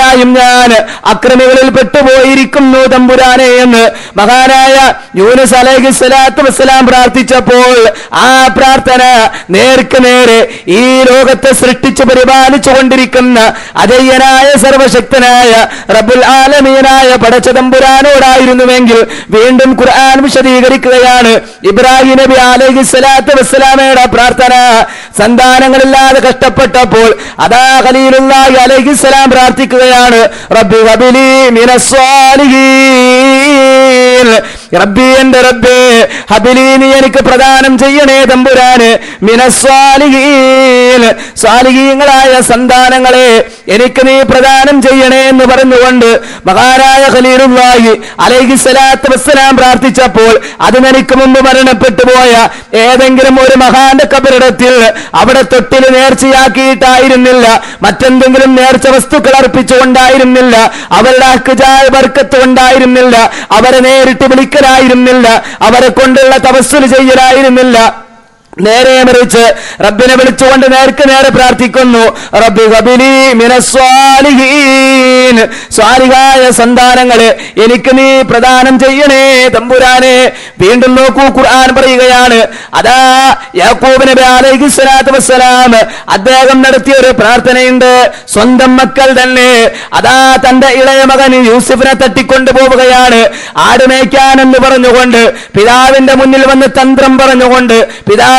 ായും ഞാൻ അക്രമികളിൽ പെട്ടുപോയിരിക്കുന്നു തമ്പുരാനെ എന്ന്. മഹാനായ യൂനുസ് അലൈഹി സ്വലാത്തു വസ്സലാം പ്രാർത്ഥിച്ചപ്പോൾ ആ പ്രാർത്ഥന നേർക്ക് നേരെ ഈ ലോകത്തെ സൃഷ്ടിച്ചു പരിപാലിച്ചു കൊണ്ടിരിക്കുന്ന അജയ്യനായ സർവശക്തനായ റബുൽ ആലമീനായ പടച്ച തമ്പുരാനോടായിരുന്നുവെങ്കിൽ വീണ്ടും ഖുർആൻ വിശദീകരിക്കുകയാണ്. ഇബ്രാഹിം നബി അലൈഹി സ്വലാത്തു വസ്സലാമയുടെ പ്രാർത്ഥന സന്താനങ്ങളില്ലാതെ കഷ്ടപ്പെട്ടപ്പോൾ അതാ ഖലീലുള്ള അലഹി സ്വലാം പ്രാർത്ഥിക്കുകയാണ് റബ്ബി ഹബിലി മിനസ്വാലിഹീൻ റബ്ബി എന്റെ റബ്ബേ ഹബിലീനി എനിക്ക് പ്രദാനം ചെയ്യണേ തമ്പുരാന്. മിനസ്വാലിഹീൻ സ്വാലിഹീങ്ങളായ സന്താനങ്ങളെ എനിക്ക് നീ പ്രദാനം ചെയ്യണേ എന്ന് പറഞ്ഞുകൊണ്ട് മഹാരായ ഖലീലുള്ളാഹി അലൈഹി സ്വലാത്ത് വസ്സലാം പ്രാർത്ഥിച്ചപ്പോൾ അതിനെനിക്ക് മുമ്പ് മരണപ്പെട്ടു പോയ ഏതെങ്കിലും ഒരു മഹാന്റെ കബറിടത്തിൽ അവിടെ തൊട്ടിൽ നേർച്ചയാക്കിയിട്ടായിരുന്നില്ല. മറ്റെന്തെങ്കിലും നേർച്ച വസ്തുക്കൾ അർപ്പിച്ചുകൊണ്ടായിരുന്നില്ല. അവരുടെ അക്കുജായ ബർക്കത്ത് ഉണ്ടായിരുന്നില്ല അവരെ നേരിട്ട് വിളിക്കലായിരുന്നില്ല അവരെ കൊണ്ടുള്ള തപസ്സുൽ ചെയ്യലായിരുന്നില്ല നേരെ മറിച്ച് റബ്ബിനെ വിളിച്ചുകൊണ്ട് നേർക്ക് നേരെ പ്രാർത്ഥിക്കുന്നു. റബ്ബി ഹബിലി മിനസ്വാലിഹീൻ സ്വാലിഹായ സന്താനങ്ങളെ എനിക്ക് നീ പ്രദാനം ചെയ്യണേ തമ്പുരാനെ. വീണ്ടും നോക്കൂ ഖുർആൻ പറയുകയാണ്. അതാ യാക്കൂബ് നബി അലൈഹി സ്വലാത്തു വസ്സലാം അദ്ദേഹം നടത്തിയ ഒരു പ്രാർത്ഥനയുണ്ട്. സ്വന്തം മക്കൾ തന്നെ. അതാ തന്റെ ഇളയ മകൻ യൂസുഫിനെ തട്ടിക്കൊണ്ടു പോവുകയാണ് ആട് മേയ്ക്കാൻ എന്ന് പറഞ്ഞുകൊണ്ട് പിതാവിന്റെ മുന്നിൽ വന്ന് തന്ത്രം പറഞ്ഞുകൊണ്ട്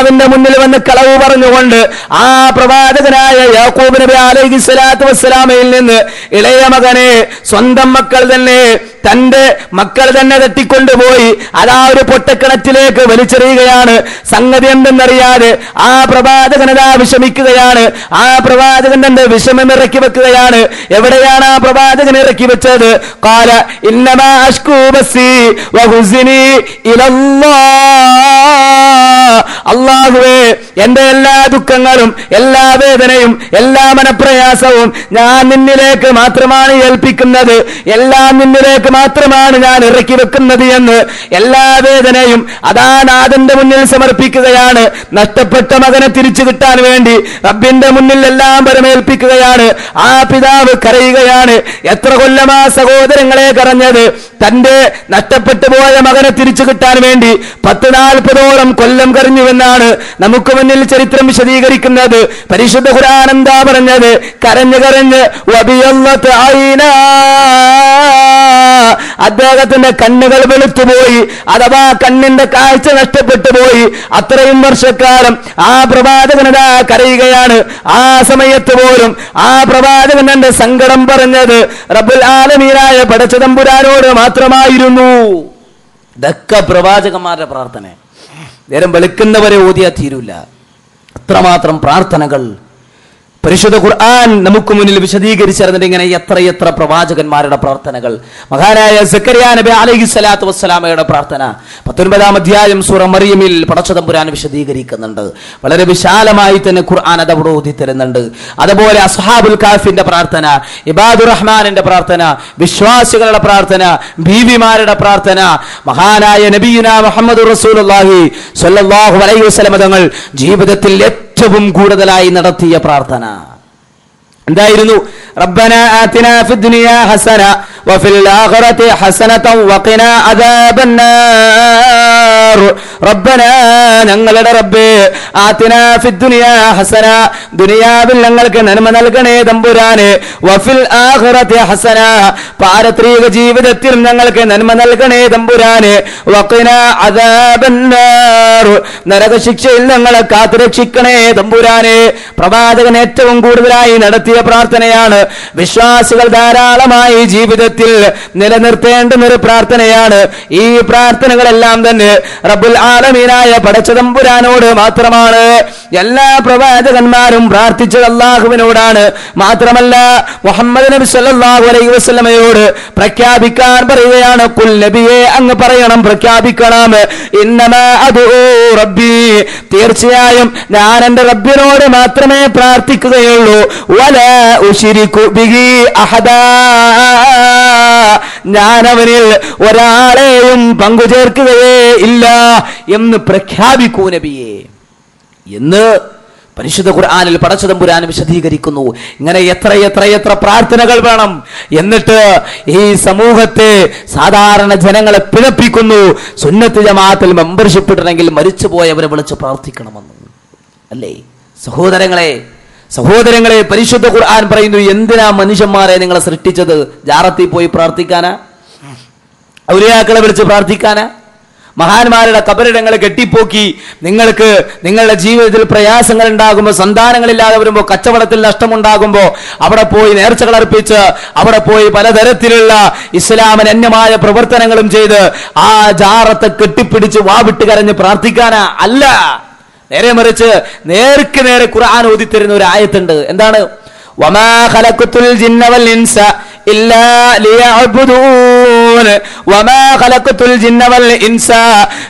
പിതാവിന്റെ മുന്നിൽ വന്ന് കളവ് പറഞ്ഞുകൊണ്ട് ആ പ്രവാചകനായ യാക്കൂബ് നബി അലൈഹി സ്വലാത്തു വസ്സലാമയിൽ നിന്ന് ഇളയ മകനെ സ്വന്തം മക്കൾ തന്നെ തന്റെ മക്കൾ തന്നെ തട്ടിക്കൊണ്ടുപോയി. അതാ ഒരു പൊട്ടക്കിണറ്റിലേക്ക് വലിച്ചെറിയുകയാണ്. സംഗതി എന്തെന്നറിയാതെ ആ പ്രവാചകനതാ വിഷമിക്കുകയാണ്. ആ പ്രവാചകൻ തന്റെ വിഷമം ഇറക്കി വെക്കുകയാണ്. എവിടെയാണ് ആ പ്രവാചകൻ ഇറക്കി വെച്ചത്? കാല ഇന്നമാ അള്ളാഹുവേ എന്റെ എല്ലാ ദുഃഖങ്ങളും എല്ലാ വേദനയും എല്ലാ മനപ്രയാസവും ഞാൻ നിന്നിലേക്ക് മാത്രമാണ് ഏൽപ്പിക്കുന്നത്. എല്ലാം നിന്നിലേക്ക് മാത്രമാണ് ഞാൻ ഇറക്കി വെക്കുന്നത് എന്ന് എല്ലാ വേദനയും അതാനാഥന്റെ മുന്നിൽ സമർപ്പിക്കുകയാണ്. നഷ്ടപ്പെട്ട മകനെ തിരിച്ചു കിട്ടാൻ വേണ്ടി റബ്ബിന്റെ മുന്നിൽ എല്ലാം പരമേൽപ്പിക്കുകയാണ് ആ പിതാവ് കരയുകയാണ്. എത്ര കൊല്ലമാ സഹോദരങ്ങളെ കറഞ്ഞത് തന്റെ നഷ്ടപ്പെട്ടു പോയ മകനെ തിരിച്ചു കിട്ടാൻ വേണ്ടി പത്ത് നാൽപ്പതോളം കൊല്ലം കരഞ്ഞുവെന്നാണ് നമുക്ക് മുന്നിൽ ചരിത്രം വിശദീകരിക്കുന്നത്. പരിശുദ്ധ ഖുരാനന്ദ പറഞ്ഞത്? കരഞ്ഞ് കരഞ്ഞ് വബിയല്ലത്ത് ഐനാ. അദ്ദേഹത്തിന്റെ കണ്ണുകൾ വെളുത്തുപോയി അഥവാ കണ്ണിന്റെ കാഴ്ച നഷ്ടപ്പെട്ടു പോയി അത്രയും വർഷക്കാലം ആ പ്രവാചകനതാ കരയുകയാണ്. ആ സമയത്ത് പോലും ആ പ്രവാചകൻ തന്റെ സങ്കടം പറഞ്ഞത് റബുൽ ആലമീനായ പടച്ചതമ്പുരാനോട് മാത്രമായിരുന്നു. ഇതൊക്കെ പ്രവാചകന്മാരുടെ പ്രാർത്ഥന. നേരം വെളുക്കുന്നവരെ ഓതിയാ തീരൂല. അത്രമാത്രം പ്രാർത്ഥനകൾ പരിശുദ്ധ ഖുർആൻ നമുക്ക് മുന്നിൽ വിശദീകരിച്ചിരുന്നിട്ട് ഇങ്ങനെ എത്രയെത്ര പ്രവാചകന്മാരുടെ പ്രാർത്ഥനകൾ. മഹാനായ സക്കരിയ നബി അലൈഹി സ്വലാത്തു വസ്സലാമയുടെ പ്രാർത്ഥന. പത്തൊൻപതാം അധ്യായം സൂറ മറിയമിൽ പടച്ചതമ്പുരാൻ വിശദീകരിക്കുന്നുണ്ട്. വളരെ വിശാലമായി തന്നെ ഖുർആൻ അത് ഓതി തരുന്നുണ്ട് അതുപോലെ അസ്ഹാബുൽ കാഫിന്റെ പ്രാർത്ഥന ഇബാദുർ റഹ്മാനിന്റെ പ്രാർത്ഥന വിശ്വാസികളുടെ പ്രാർത്ഥന ബീവിമാരുടെ പ്രാർത്ഥന മഹാനായ നബീന മുഹമ്മദ് സ്വല്ലല്ലാഹു അലൈഹി വസല്ലം തങ്ങൾ ജീവിതത്തിൽ ഏറ്റവും കൂടുതലായി നടത്തിയ പ്രാർത്ഥന. എന്തായിരുന്നു? റബ്ബന الدنيا حسنة ഹസന വഫിൽ ആഖിറതി ഹസനത عذاب അദാബന്നാർ ربنا ഞങ്ങളുടെ റബ്ബേ ആതിന ഫിദ്ദുനിയ ഹസന ദുനിയാവിൽ ഞങ്ങൾക്ക് നന്മ നൽകണേ തമ്പുരാനെ. വഫിൽ ആഖിറതി ഹസന. പാരത്രിക ജീവിതത്തിൽ ഞങ്ങൾക്ക് നന്മ നൽകണേ തമ്പുരാനെ. വഖിന അദാബന്നാർ നരക ശിക്ഷയിൽ ഞങ്ങളെ കാത്തുരക്ഷിക്കണേ തമ്പുരാനെ. പ്രവാചകൻ ഏറ്റവും കൂടുതലായി നടത്തിയ പ്രാർത്ഥനയാണ് വിശ്വാസികൾ ധാരാളമായി ജീവിതത്തിൽ നിലനിർത്തേണ്ടുന്ന ഒരു പ്രാർത്ഥനയാണ്. ഈ പ്രാർത്ഥനകളെല്ലാം തന്നെ റബ്ബുൽ ആലമീനായ പടച്ചതമ്പുരാനോട് മാത്രമാണ്. എല്ലാ പ്രവാചകന്മാരും പ്രാർത്ഥിച്ചത് അള്ളാഹുവിനോടാണ് മാത്രമല്ല മുഹമ്മദ് നബി സല്ലല്ലാഹു അലൈഹി വസല്ലമയോട് പ്രഖ്യാപിക്കാൻ പറയുകയാണ് കുൽ നബിയെ അങ്ങ് പറയണം പ്രഖ്യാപിക്കണം. ഇന്നമാ അദൂ റബ്ബി തീർച്ചയായും ഞാൻ എന്റെ റബ്ബിനോട് മാത്രമേ പ്രാർത്ഥിക്കുകയുള്ളൂ. വല ഉശിരിക്കു ഞാൻ അവനിൽ ഒരാളെയും പങ്കുചേർക്കുകയേ ഇല്ല എന്ന് പ്രഖ്യാപിക്കൂ നബിയെ. എന്ന് പരിശുദ്ധ ഖുർആനിൽ പടച്ചതമ്പുരാൻ വിശദീകരിക്കുന്നു. ഇങ്ങനെ എത്ര എത്ര എത്ര പ്രാർത്ഥനകൾ വേണം. എന്നിട്ട് ഈ സമൂഹത്തെ സാധാരണ ജനങ്ങളെ പിഴപ്പിക്കുന്നു. സുന്നത്ത് ജമാഅത്തിൽ മെമ്പർഷിപ്പ് ഇടണമെങ്കിൽ മരിച്ചുപോയവരെ വിളിച്ച് പ്രാർത്ഥിക്കണമെന്ന്. അല്ലേ? സഹോദരങ്ങളെ സഹോദരങ്ങളെ പരിശുദ്ധ ഖുർആൻ പറയുന്നു എന്തിനാ മനുഷ്യന്മാരെ നിങ്ങളെ സൃഷ്ടിച്ചത്? ജാറത്തിൽ പോയി പ്രാർത്ഥിക്കാനാ? ഔലിയാക്കളെ വിളിച്ച് പ്രാർത്ഥിക്കാനാ? മഹാന്മാരുടെ കബറിടങ്ങൾ കെട്ടിപ്പോക്കി നിങ്ങൾക്ക് നിങ്ങളുടെ ജീവിതത്തിൽ പ്രയാസങ്ങൾ ഉണ്ടാകുമ്പോൾ സന്താനങ്ങളില്ലാതെ വരുമ്പോൾ കച്ചവടത്തിൽ നഷ്ടമുണ്ടാകുമ്പോൾ അവിടെ പോയി നേർച്ചകൾ അർപ്പിച്ച് അവിടെ പോയി പലതരത്തിലുള്ള ഇസ്ലാമിന് അന്യമായ പ്രവർത്തനങ്ങളും ചെയ്ത് ആ ജാറത്തെ കെട്ടിപ്പിടിച്ച് വാവിട്ട് കരഞ്ഞ് പ്രാർത്ഥിക്കാനാ അല്ല. നേരെ മറിച്ച് നേർക്ക് നേരെ ഖുർആൻ ഓതിത്തരുന്ന ഒരു ആയത്തുണ്ട്. എന്താണ്? വമാ ഖലഖത്തുൽ ജിന്ന വൽ ഇൻസ.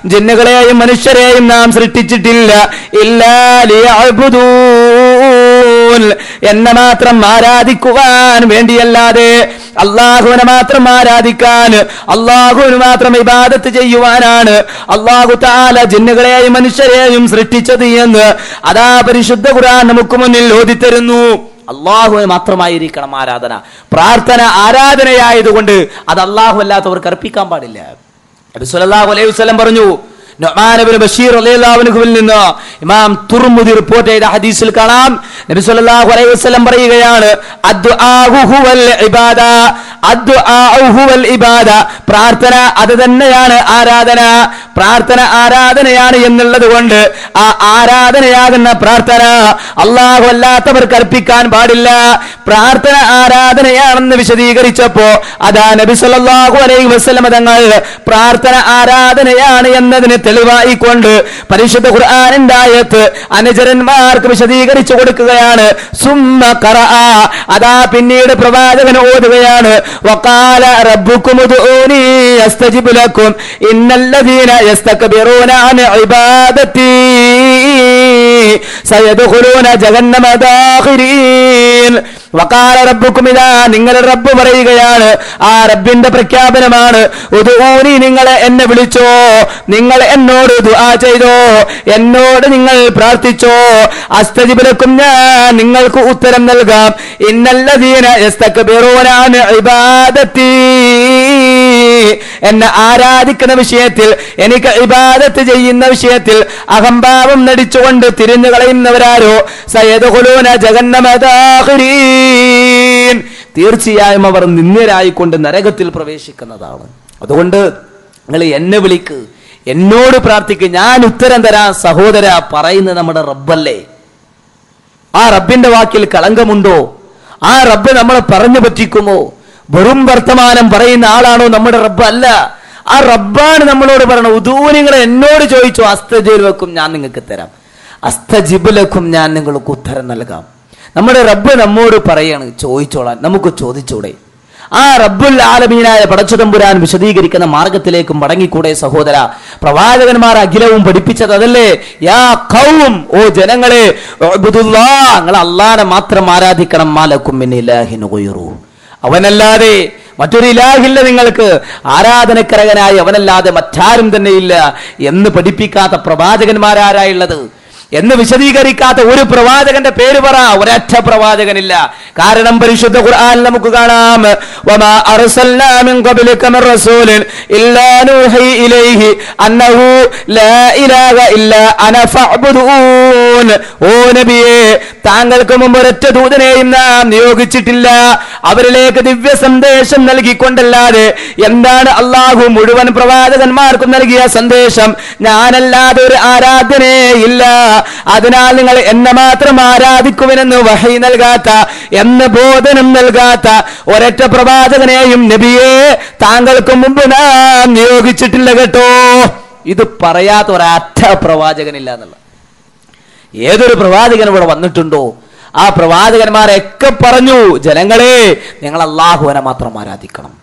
ജിന്നുകളെയും മനുഷ്യരെയും നാം സൃഷ്ടിച്ചിട്ടില്ല. ഇല്ലാ എന്നെ മാത്രം ആരാധിക്കുവാൻ വേണ്ടിയല്ലാതെ അള്ളാഹുവിനെ മാത്രം ആരാധിക്കാൻ അള്ളാഹുവിന് മാത്രം ഇബാദത്ത് ചെയ്യുവാനാണ്. അള്ളാഹു താല ജിന്നുകളെയും മനുഷ്യരെയും സൃഷ്ടിച്ചത് എന്ന് അതാ പരിശുദ്ധ ഖുർആൻ നമുക്ക് മുന്നിൽ ഓതിത്തരുന്നു. അള്ളാഹുവിന് മാത്രമായിരിക്കണം ആരാധന. പ്രാർത്ഥന ആരാധനയായതുകൊണ്ട് അത് അള്ളാഹു അല്ലാത്തവർക്ക് അർപ്പിക്കാൻ പാടില്ല. നബി സല്ലല്ലാഹു അലൈഹി വസല്ലം പറഞ്ഞു നുഅ്മാൻ ഇബ്നു ബഷീർ അൻഹുവിൽ നിന്ന് ഇമാം തുർമുദി റിപ്പോർട്ട് ചെയ്ത ഹദീസിൽ കാണാം നബി സല്ലല്ലാഹു അലൈഹി വസല്ലം പറയുകയാണ് അദ്ദുആഹു വൽ ഇബാദ ഇബാദ. പ്രാർത്ഥന അത് തന്നെയാണ് ആരാധന. പ്രാർത്ഥന ആരാധനയാണ് എന്നുള്ളത് കൊണ്ട് ആ ആരാധനയാകുന്ന പ്രാർത്ഥന അള്ളാഹു അല്ലാത്തവർക്ക് അർപ്പിക്കാൻ പാടില്ല. പ്രാർത്ഥന ആരാധനയാണെന്ന് വിശദീകരിച്ചപ്പോ അതാ നബി സല്ലല്ലാഹു അലൈഹി വസല്ലം തങ്ങൾ പ്രാർത്ഥന ആരാധനയാണ് എന്നതിന് തെളിവായിക്കൊണ്ട് പരിശുദ്ധ ഖുർആനിന്റെ ആയത്ത് അനുചരന്മാർക്ക് വിശദീകരിച്ചു കൊടുക്കുകയാണ്. സുമ്മ കറ അതാ പിന്നീട് പ്രവാചകൻ ഓതുകയാണ്. وقال ربكم ادعوني أستجب لكم إن الذين يستكبرون عن عبادتي سيدخلون جهنم داخرين. വക്കാല റബ്ബുക്കും ഇതാ നിങ്ങളുടെ റബ്ബ് പറയുകയാണ്. ആ റബ്ബിന്റെ പ്രഖ്യാപനമാണ്. ഉദൂനി നിങ്ങളെ എന്നെ വിളിച്ചോ. നിങ്ങൾ എന്നോട് ദുആ ചെയ്തോ. എന്നോട് നിങ്ങൾ പ്രാർത്ഥിച്ചോ. അസ്തജിബലക്കും ഞാൻ നിങ്ങൾക്ക് ഉത്തരം നൽകാം. അൻ ഇബാദത്തി എന്നെ ആരാധിക്കുന്ന വിഷയത്തിൽ എനിക്ക് ഇബാദത്ത് ചെയ്യുന്ന വിഷയത്തിൽ അഹംഭാവം നടിച്ചുകൊണ്ട് തിരിഞ്ഞു കളയുന്നവരാരോ? സയദുലൂന ജഗന്നമദാഹരീൻ തീർച്ചയായും അവർ നിന്ദ്യരായിക്കൊണ്ട് നരകത്തിൽ പ്രവേശിക്കുന്നതാണ്. അതുകൊണ്ട് നിങ്ങൾ എന്നെ വിളിക്ക്. എന്നോട് പ്രാർത്ഥിക്ക്. ഞാൻ ഉത്തരം തരാ. സഹോദര പറയുന്നത് നമ്മുടെ റബ്ബല്ലേ? ആ റബ്ബിന്റെ വാക്കിൽ കളങ്കമുണ്ടോ? ആ റബ്ബ് നമ്മളെ പറഞ്ഞു പറ്റിക്കുമോ? വെറും വർത്തമാനം പറയുന്ന ആളാണോ നമ്മുടെ റബ്ബ് അല്ല. ആ റബ്ബാണ് നമ്മളോട് പറയണം ഉദൂ നിങ്ങൾ എന്നോട് ചോദിച്ചു അസ്തജീവക്കും ഞാൻ നിങ്ങൾക്ക് തരാം. അസ്തജിബുലക്കും ഞാൻ നിങ്ങൾക്ക് ഉത്തരം നൽകാം. നമ്മുടെ റബ്ബ് നമ്മോട് പറയാണ് ചോദിച്ചോളാൻ നമുക്ക് ചോദിച്ചൂടെ. ആ റബ്ബുൽ ആലമീനായ പടച്ചുതമ്പുരാൻ വിശദീകരിക്കുന്ന മാർഗത്തിലേക്ക് മടങ്ങിക്കൂടെ സഹോദര. പ്രവാചകന്മാർ അഖിലവും പഠിപ്പിച്ചത് അതല്ലേ? യാ കൗം ഓ ജനങ്ങളെ നിങ്ങൾ അള്ളാനെ മാത്രം ആരാധിക്കണം. മാലക്കും. അവനല്ലാതെ മറ്റൊരു ഇലാഹില്ല നിങ്ങൾക്ക്. ആരാധനക്കരകനായി അവനല്ലാതെ മറ്റാരും തന്നെ ഇല്ല എന്ന് പഠിപ്പിക്കാത്ത പ്രവാചകന്മാരാരായുള്ളത്. എന്ന് വിശദീകരിക്കാത്ത ഒരു പ്രവാചകന്റെ പേര് പറ ഒരൊറ്റ പ്രവാചകനില്ല. കാരണം പരിശുദ്ധ ഖുർആൻ നമുക്ക് കാണാം. വമാ ഇലൈഹി അന്നഹു ലാ ഇലാഹ അന ഫഅബ്ദുൻ ഓ നബിയേ താങ്കൾക്ക് മുമ്പ് ഒരൊറ്റ ദൂതനെയും നാം നിയോഗിച്ചിട്ടില്ല. അവരിലേക്ക് ദിവ്യ സന്ദേശം നൽകിക്കൊണ്ടല്ലാതെ എന്താണ് അള്ളാഹു മുഴുവൻ പ്രവാചകന്മാർക്കും നൽകിയ സന്ദേശം? ഞാനല്ലാതെ ഒരു ആരാധനേ ഇല്ല. അതിനാൽ നിങ്ങൾ എന്നെ മാത്രം ആരാധിക്കുവിനെന്ന് വഹി നൽകാത്ത എന്ന് ബോധനം നൽകാത്ത ഒരൊറ്റ പ്രവാചകനെയും നബിയെ താങ്കൾക്ക് മുമ്പ് നാം നിയോഗിച്ചിട്ടില്ല കേട്ടോ. ഇത് പറയാത്ത ഒരൊറ്റ പ്രവാചകനില്ല എന്നുള്ള ഏതൊരു പ്രവാചകൻ ഇവിടെ വന്നിട്ടുണ്ടോ? ആ പ്രവാചകന്മാരൊക്കെ പറഞ്ഞു ജനങ്ങളെ നിങ്ങൾ അള്ളാഹുവിനെ മാത്രം ആരാധിക്കണം.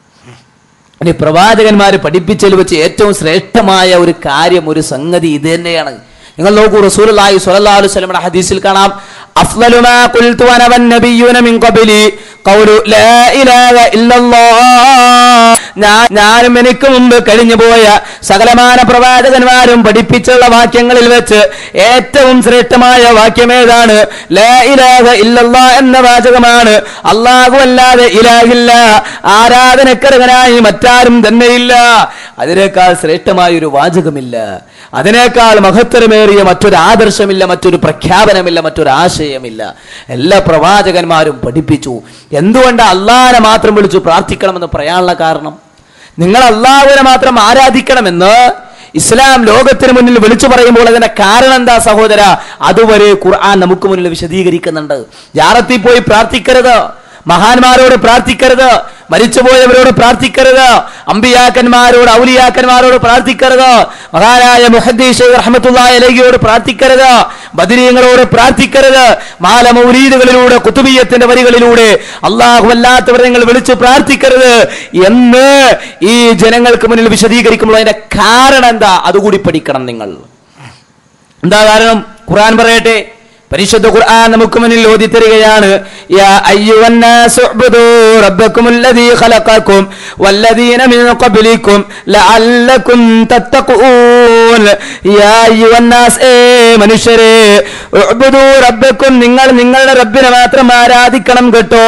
ഇനി പ്രവാചകന്മാർ പഠിപ്പിച്ചതിൽ വെച്ച് ഏറ്റവും ശ്രേഷ്ഠമായ ഒരു കാര്യം ഒരു സംഗതി ഇത് തന്നെയാണ്. നിങ്ങൾ നോക്കൂ അലൈഹി വസല്ലമയുടെ ഹദീസിൽ കാണാം ഞാനും എനിക്ക് മുമ്പ് കഴിഞ്ഞു പോയ സകലമാന പ്രവാചകന്മാരും പഠിപ്പിച്ചുള്ള വാക്യങ്ങളിൽ വെച്ച് ഏറ്റവും ശ്രേഷ്ഠമായ വാക്യം ഏതാണ് എന്ന വാചകമാണ്. അള്ളാഹു അല്ലാതെ ഇലാഹില്ല. ആരാധനക്കരകനായി മറ്റാരും തന്നെയില്ല. അതിനേക്കാൾ ശ്രേഷ്ഠമായ ഒരു വാചകമില്ല. അതിനേക്കാൾ മഹത്തരമേറിയ മറ്റൊരു ആദർശമില്ല മറ്റൊരു പ്രഖ്യാപനമില്ല മറ്റൊരു ആശയമില്ല. എല്ലാ പ്രവാചകന്മാരും പഠിപ്പിച്ചു. എന്തുകൊണ്ട് അള്ളാഹിനെ മാത്രം വിളിച്ചു പ്രാർത്ഥിക്കണമെന്ന് പറയാനുള്ള കാരണം? നിങ്ങൾ അള്ളാഹുവിനെ മാത്രം ആരാധിക്കണമെന്ന് ഇസ്ലാം ലോകത്തിന് മുന്നിൽ വിളിച്ചു പറയുമ്പോൾ അതിന്റെ കാരണം എന്താ സഹോദര? അതുവരെ ഖുർആൻ നമുക്ക് മുന്നിൽ വിശദീകരിക്കുന്നുണ്ട്. ജാറത്തിൽ പോയി പ്രാർത്ഥിക്കരുത്. മഹാന്മാരോട് പ്രാർത്ഥിക്കരുത്. മരിച്ചുപോയവരോട് പ്രാർത്ഥിക്കരുത്. അമ്പിയാക്കന്മാരോട് ഔലിയാക്കന്മാരോട് പ്രാർത്ഥിക്കരുത്. മഹാനായ മുഹദ്ദീഷ് റഹ്മത്തുള്ളാഹി അലഹിയോട് പ്രാർത്ഥിക്കരുത്. ബദരീങ്ങളോട് പ്രാർത്ഥിക്കരുത്. മാലമൗരീദുകളിലൂടെ കുത്തുബീയത്തിന്റെ വരികളിലൂടെ അള്ളാഹു അല്ലാത്തവരെ നിങ്ങൾ വിളിച്ചു പ്രാർത്ഥിക്കരുത്. എന്ന് ഈ ജനങ്ങൾക്ക് മുന്നിൽ വിശദീകരിക്കുമ്പോൾ അതിന്റെ കാരണം എന്താ? അതുകൂടി പഠിക്കണം നിങ്ങൾ. എന്താ കാരണം? ഖുർആൻ പറയട്ടെ. പരിശുദ്ധ ഖുർആൻ നമുക്ക് മുന്നിൽ ഓതി തരികയാണ് യാ അയ്യുഹന്നാസു ഉബ്ദു റബ്ബക്കുമുല്ലദീ ഖലഖക്കും വല്ലദീന മിൻ ഖബ്ലിക്കും ലഅല്ലക്കും തത്തഖൂൻ. യാ അയ്യുഹന്നാസ് ഏ മനുഷ്യരെ റബ്ബക്കും നിങ്ങൾ നിങ്ങളുടെ റബ്ബിനെ മാത്രം ആരാധിക്കണം കേട്ടോ.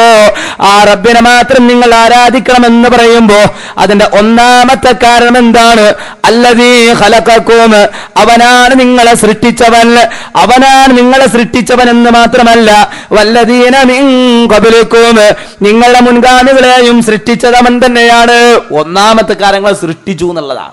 ആ റബ്ബിനെ മാത്രം നിങ്ങൾ ആരാധിക്കണം എന്ന് പറയുമ്പോ അതിന്റെ ഒന്നാമത്തെ കാരണം എന്താണ്? അല്ലതീ ഹലക്കും അവനാണ് നിങ്ങളെ സൃഷ്ടിച്ചവൻ. അവനാണ് നിങ്ങളെ സൃഷ്ടിച്ചവൻ എന്ന് മാത്രമല്ല വല്ലതീന മിൻ ഖബലിക്കും. നിങ്ങളുടെ മുൻഗാമികളെയും സൃഷ്ടിച്ചത് അവൻ തന്നെയാണ്. ഒന്നാമത്തെ കാര്യങ്ങൾ സൃഷ്ടിച്ചു എന്നുള്ളതാണ്.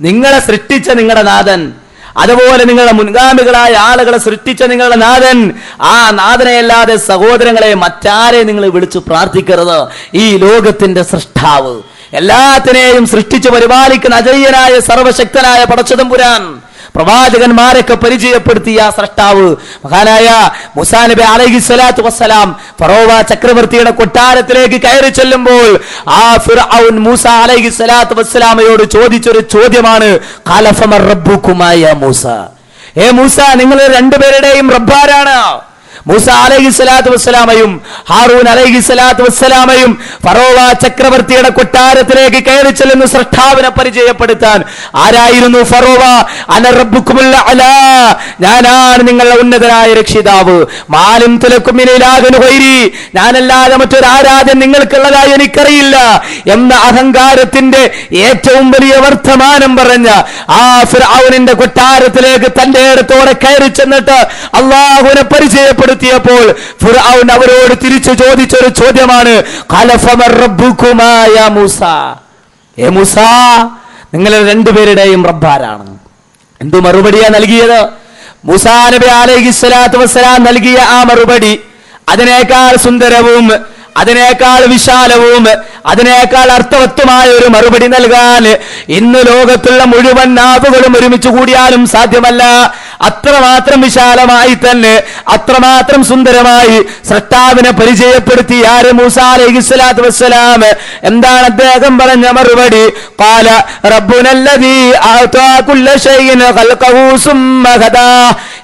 നിങ്ങളെ സൃഷ്ടിച്ച നിങ്ങളുടെ നാഥൻ അതുപോലെ നിങ്ങളുടെ മുൻഗാമികളായ ആളുകളെ സൃഷ്ടിച്ച നിങ്ങളുടെ നാഥൻ ആ നാഥനെയല്ലാതെ സഹോദരങ്ങളെ മറ്റാരെ നിങ്ങൾ വിളിച്ചു പ്രാർത്ഥിക്കരുത്? ഈ ലോകത്തിന്റെ സൃഷ്ടാവ്. എല്ലാത്തിനെയും സൃഷ്ടിച്ചു പരിപാലിക്കുന്ന അജയ്യനായ സർവശക്തനായ പടച്ചതമ്പുരാൻ പ്രവാചകന്മാരൊക്കെ പരിചയപ്പെടുത്തിയ സ്രഷ്ടാവ് മഹാനായ മുസാ നബി അലൈഹി സ്വലാത്തു വസ്സലാം ഫറോവ ചക്രവർത്തിയുടെ കൊട്ടാരത്തിലേക്ക് കയറി ചെല്ലുമ്പോൾ ആ ഫിർഔൻ മൂസ അലഹി സ്വലാത്തു വസ്സലാമയോട് ചോദിച്ചൊരു ചോദ്യമാണ് ഖലഫമർ റബ്ബുക്കുമായ മൂസ? ഏ മൂസ നിങ്ങൾ രണ്ടുപേരുടെയും റബ്ബാരാണ്. മൂസ അലഹി സ്വലാത്തു വസ്സലാമയും ഹാറൂൻ അലൈഹി സ്വലാത്തു വസ്സലാമയും ഫറോവ ചക്രവർത്തിയുടെ കൊട്ടാരത്തിലേക്ക് കയറി ചെല്ലുന്ന സൃഷ്ടാവിനെ പരിചയപ്പെടുത്താൻ ആരായിരുന്നു ഫറോവ? അനറബുക്കുമുള്ള അലാ. ഞാനാണ് നിങ്ങളുടെ ഉന്നതനായ രക്ഷിതാവ്. മാലും തുലക്കുമിനാകനുഹൈരി ഞാനല്ലാതെ മറ്റൊരു ആരാധന നിങ്ങൾക്കുള്ളതായി എനിക്കറിയില്ല എന്ന അഹങ്കാരത്തിന്റെ ഏറ്റവും വലിയ വർത്തമാനം പറഞ്ഞ ആ ഫിർഔനിന്റെ കൊട്ടാരത്തിലേക്ക് തന്റെ ഇടത്തോടെ കയറി ചെന്നിട്ട് അള്ളാഹുവിനെ പരിചയപ്പെടുത്തിയപ്പോൾ ഫിർഔൻ അവരോട് തിരിച്ചു ചോദിച്ചൊരു ചോദ്യമാണ് ഏ മൂസ നിങ്ങൾ രണ്ടുപേരുടെയും റബ്ബാരാണ്. എന്തു മറുപടിയാ നൽകിയത്? മൂസാ നബി അലൈഹി സ്വലാത്തു വസ്സലാം നൽകിയ ആ മറുപടി അതിനേക്കാൾ സുന്ദരവും അതിനേക്കാൾ വിശാലവും അതിനേക്കാൾ അർത്ഥവത്തുമായ ഒരു മറുപടി നൽകാൻ ഇന്ന് ലോകത്തുള്ള മുഴുവൻ നാവുകളും ഒരുമിച്ച് കൂടിയാലും സാധ്യമല്ല. അത്രമാത്രം വിശാലമായി തന്നെ അത്രമാത്രം സുന്ദരമായി സ്രഷ്ടാവിനെ പരിചയപ്പെടുത്തി ആര് മൂസ വസ്സലാമ് എന്താണ് അദ്ദേഹം പറഞ്ഞ മറുപടി? പാല റബ്ബുനല്ലതീ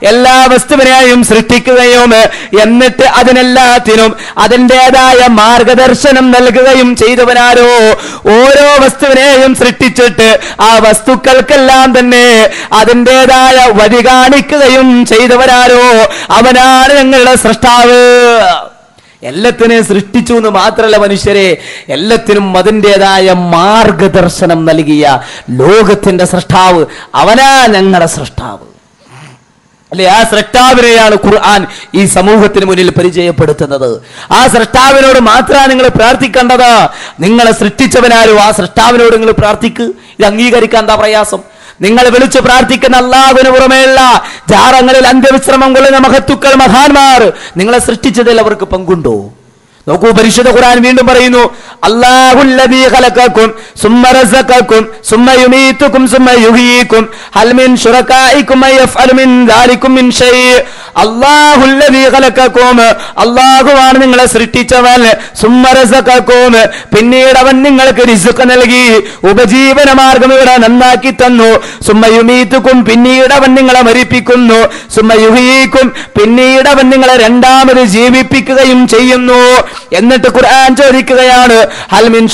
എല്ലാ വസ്തുവിനെയും സൃഷ്ടിക്കുകയും എന്നിട്ട് അതിനെല്ലാത്തിനും അതിന്റെതായ മാർഗദർശനം നൽകുകയും ചെയ്തവനാരോ? ഓരോ വസ്തുവിനെയും സൃഷ്ടിച്ചിട്ട് ആ വസ്തുക്കൾക്കെല്ലാം തന്നെ അതിന്റെതായ വഴികാ കാണിക്കുകയും ചെയ്തവരാരോ? അവനാണ് ഞങ്ങളുടെ സൃഷ്ടാവ് എല്ലാത്തിനെയും സൃഷ്ടിച്ചു എന്ന് മാത്രമല്ല മനുഷ്യരെ എല്ലാത്തിനും അതിന്റെതായ മാർഗദർശനം നൽകിയ ലോകത്തിന്റെ സൃഷ്ടാവ് അവനാ ഞങ്ങളുടെ സൃഷ്ടാവ് അല്ലെ? ആ സൃഷ്ടാവിനെയാണ് ഖുർആൻ ഈ സമൂഹത്തിന് മുന്നിൽ പരിചയപ്പെടുത്തുന്നത്. ആ സൃഷ്ടാവിനോട് മാത്രമാണ് നിങ്ങൾ പ്രാർത്ഥിക്കേണ്ടത്. നിങ്ങളെ സൃഷ്ടിച്ചവനാരും ആ സൃഷ്ടാവിനോട് നിങ്ങൾ പ്രാർത്ഥിക്കുക ഇത് അംഗീകരിക്കാൻ എന്താ പ്രയാസം? നിങ്ങൾ വിളിച്ചു പ്രാർത്ഥിക്കുന്ന അള്ളാഹുവിന് പുറമേയുള്ള ജാറങ്ങളിൽ അന്ത്യവിശ്രമം കൊള്ളുന്ന മഹത്തുക്കൾ മഹാന്മാർ നിങ്ങളെ സൃഷ്ടിച്ചതിൽ അവർക്ക് പങ്കുണ്ടോ? നോക്കൂ പരിശുദ്ധ ഖുർആൻ വീണ്ടും പറയുന്നു അല്ലാഹുല്ലദീ ഹൽ മിൻ ശുറകായികും മൻ യഫ്അലു മിൻ മിൻ അള്ളാഹുവാണ് നിങ്ങളെ സൃഷ്ടിച്ചവൻ. സുമ്മരസക്കോമ് പിന്നീട് അവൻ നിങ്ങൾക്ക് റിസുക്ക് നൽകി. ഉപജീവന മാർഗം ഇവിടെ നന്നാക്കി തന്നു. സുമ്മയുമീത്തുക്കും പിന്നീട് അവൻ നിങ്ങളെ മരിപ്പിക്കുന്നു. സുമ്മയുഹീക്കും പിന്നീട് അവൻ നിങ്ങളെ രണ്ടാമത് ജീവിപ്പിക്കുകയും ചെയ്യുന്നു. എന്നിട്ട് ഖുർആൻ ചോദിക്കുകയാണ് ഹൽ മിൻ